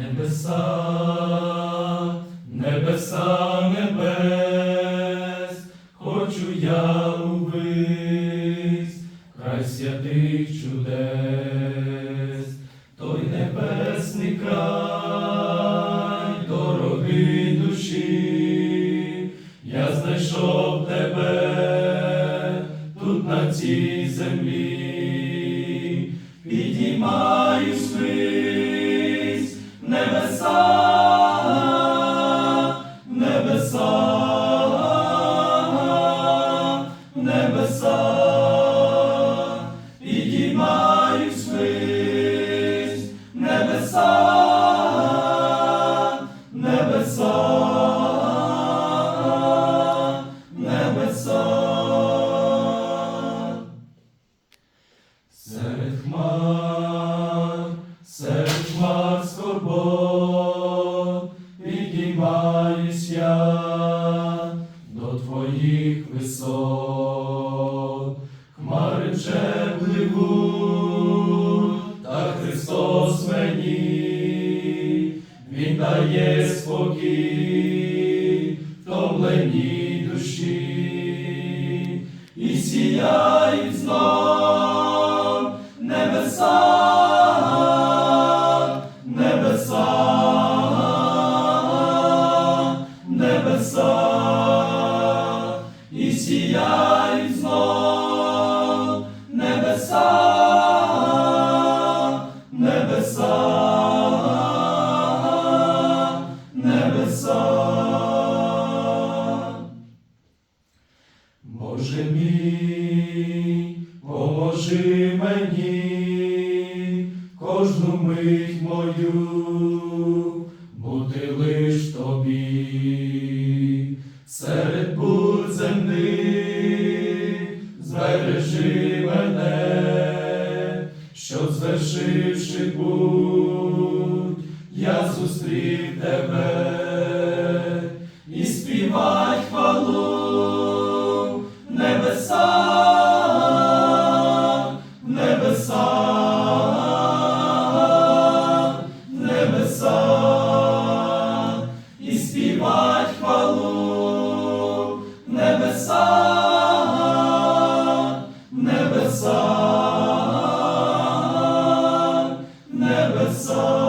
Небеса, небеса небес, хочу я увись, край святих чудес, той небесний край, дорогий душі, я знайшов тебе тут на цій землі, підіймаюсь Серед хмар, серед хмар скорбот, підіймаюсь я до твоїх висот. Хмари вже пливуть, та Христос мені, Він дає спокій, сіяють знов небеса, небеса, небеса, і сіяють Боже мій, поможи мені кожну мить мою бути лиш тобі, серед бур земних збережи мене, щоб звершивши путь, я зустрів тебе sun.